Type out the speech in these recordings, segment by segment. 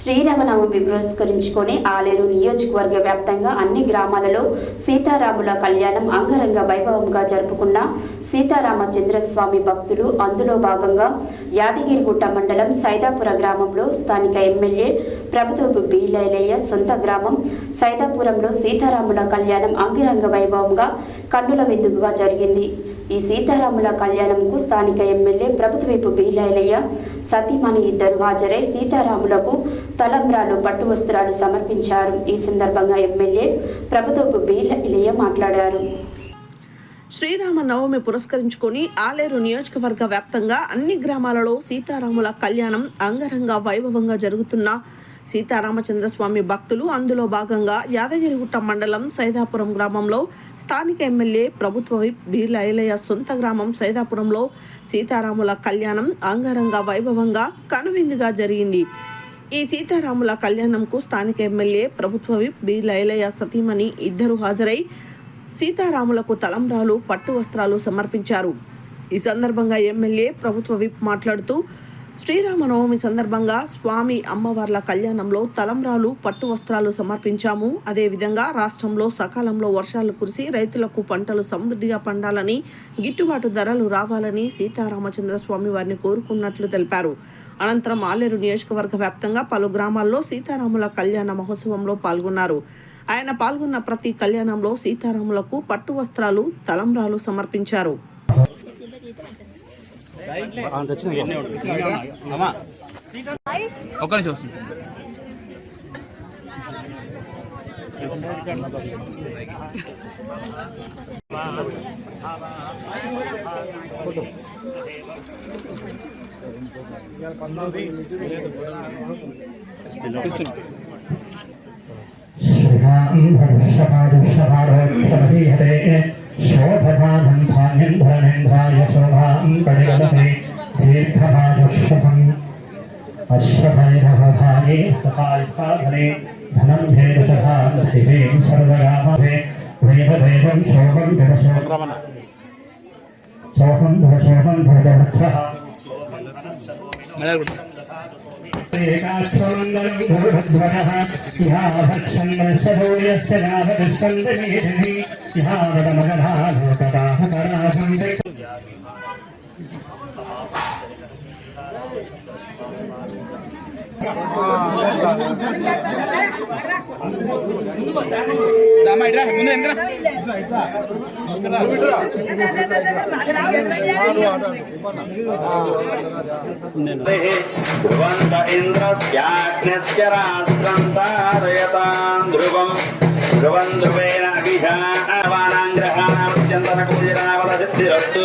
శ్రీరామనవమి పురస్కరించుకొని ఆలేరు నియోజకవర్గ వ్యాప్తంగా అన్ని గ్రామాలలో సీతారాముల కళ్యాణం అంగరంగ వైభవంగా జరుపుకున్న సీతారామచంద్రస్వామి భక్తులు. అందులో భాగంగా యాదగిరిగుట్ట మండలం సైదాపుర గ్రామంలో స్థానిక ఎమ్మెల్యే ప్రభుత్వపు బి లైలయ్య సొంత గ్రామం సైతాపురంలో సీతారాముల కళ్యాణం అంగిరంగ వైభవంగా కన్నుల విందుగా జరిగింది. ఈ సీతారాముల కళ్యాణంకు స్థానిక ఎమ్మెల్యే ప్రభుత్వపు బి లైలయ్య సతీమణి ఇద్దరు హాజరై సీతారాములకు తలంబ్రాలు పట్టు వస్త్రాలు సమర్పించారు. ఈ సందర్భంగా ఎమ్మెల్యే ప్రభుత్వపు బి లైలయ్య మాట్లాడారు. శ్రీరామ నవమి పురస్కరించుకొని ఆలేరు నియోజకవర్గ వ్యాప్తంగా అన్ని గ్రామాలలో సీతారాముల కళ్యాణం అంగరంగ వైభవంగా జరుగుతున్న సీతారామచంద్రస్వామి భక్తులు. అందులో భాగంగా యాదగిరిగుట్ట మండలం సైదాపురం గ్రామంలో స్థానిక ఎమ్మెల్యే ప్రభుత్వ విప్ బి లైలయ్య సొంత గ్రామం సైదాపురంలో సీతారాముల కళ్యాణం అంగరంగ వైభవంగా కనువిందుగా జరిగింది. ఈ సీతారాముల కళ్యాణంకు స్థానిక ఎమ్మెల్యే ప్రభుత్వ విప్ బి లైలయ్య సతీమణి ఇద్దరు హాజరై సీతారాములకు తలంబ్రాలు పట్టు వస్త్రాలు సమర్పించారు. ఈ సందర్భంగా ఎమ్మెల్యే ప్రభుత్వ విప్ మాట్లాడుతూ శ్రీరామనవమి సందర్భంగా స్వామి అమ్మవార్ల కళ్యాణంలో తలంబ్రాలు పట్టు వస్త్రాలు సమర్పించాము. అదేవిధంగా రాష్ట్రంలో సకాలంలో వర్షాలు కురిసి రైతులకు పంటలు సమృద్ధిగా పండాలని గిట్టుబాటు ధరలు రావాలని సీతారామచంద్ర స్వామి వారిని కోరుకున్నట్లు తెలిపారు. అనంతరం ఆలేరు నియోజకవర్గ వ్యాప్తంగా పలు గ్రామాల్లో సీతారాముల కళ్యాణ మహోత్సవంలో పాల్గొన్నారు. ఆయన పాల్గొన్న ప్రతి కళ్యాణంలో సీతారాములకు పట్టు వస్త్రాలు తలంబ్రాలు సమర్పించారు. ఒక్క నిమిషం వస్తుంది. శుభాం భవిష్యపాదు శుభారోగ్యమధీయతే ధనంధనేంద్రాయ శోభాం కడిగమే దీర్ఘమాజశ్వతం అశ్వభైరవధానే సహాయకాధనే ధనం భేదశాం సర్వరామే దేవదేవం శోభం దివశోభం శోభం దివశోభం భగవత్ర एकाक्षमण्डलं भूभध्वरः यावत्सन्दसभूयस्य यावत्सन्दमेधि यावदमगधालोकदाहकराहं Oh, ధ్రువంత ఇంద్రస్యాగ్నస్య రాష్ట్రం తారయతాం ధ్రువం ధ్రువం ధ్రువేణ అభిషావానాం గ్రహాణాం చందన సిద్ధిరస్తు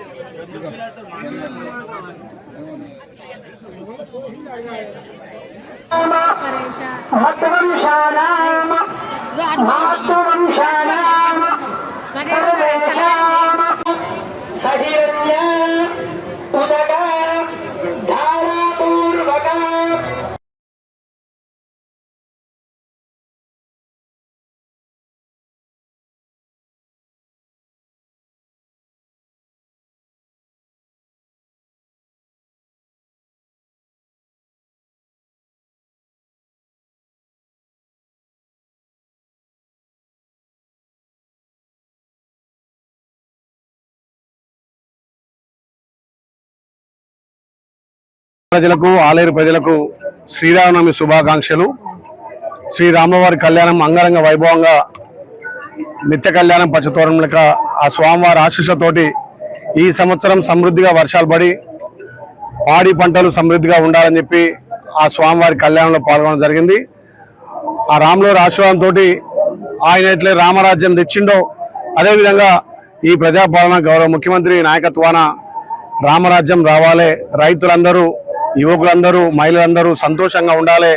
परेशान. ప్రజలకు ఆలేరు ప్రజలకు శ్రీరామనవమి శుభాకాంక్షలు. శ్రీరామవారి కళ్యాణం అంగరంగ వైభవంగా నిత్య కళ్యాణం పచ్చతోరణం లెక్క ఆ స్వామివారి ఆశీస్సుతోటి ఈ సంవత్సరం సమృద్ధిగా వర్షాలు పడి పాడి పంటలు సమృద్ధిగా ఉండాలని చెప్పి ఆ స్వామివారి కళ్యాణంలో పాల్గొనడం జరిగింది. ఆ రాములవారి ఆశీర్వాదంతో ఆయన ఎట్లే రామరాజ్యం తెచ్చిండో అదేవిధంగా ఈ ప్రజాపాలన గౌరవ ముఖ్యమంత్రి నాయకత్వాన రామరాజ్యం రావాలి రైతులందరూ యువకులందరూ మహిళలందరూ సంతోషంగా ఉండాలి.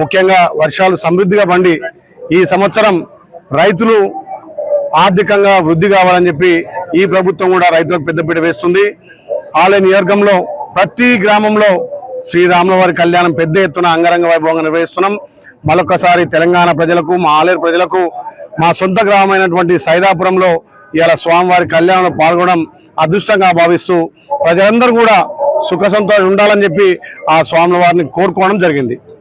ముఖ్యంగా వర్షాలు సమృద్ధిగా పండి ఈ సంవత్సరం రైతులు ఆర్థికంగా వృద్ధి కావాలని చెప్పి ఈ ప్రభుత్వం కూడా రైతులకు పెద్దపీట వేస్తుంది. ఆలయ నియోజకంలో ప్రతి గ్రామంలో శ్రీరాములవారి కళ్యాణం పెద్ద ఎత్తున అంగరంగ వైభవంగా నిర్వహిస్తున్నాం. మరొకసారి తెలంగాణ ప్రజలకు మా ఆలయ ప్రజలకు మా సొంత గ్రామమైనటువంటి సైదాపురంలో ఇవాళ స్వామివారి కళ్యాణంలో పాల్గొనడం అదృష్టంగా భావిస్తూ ప్రజలందరూ కూడా సుఖ సంతోషం ఉండాలని చెప్పి ఆ స్వామి వారిని కోరుకోవడం జరిగింది.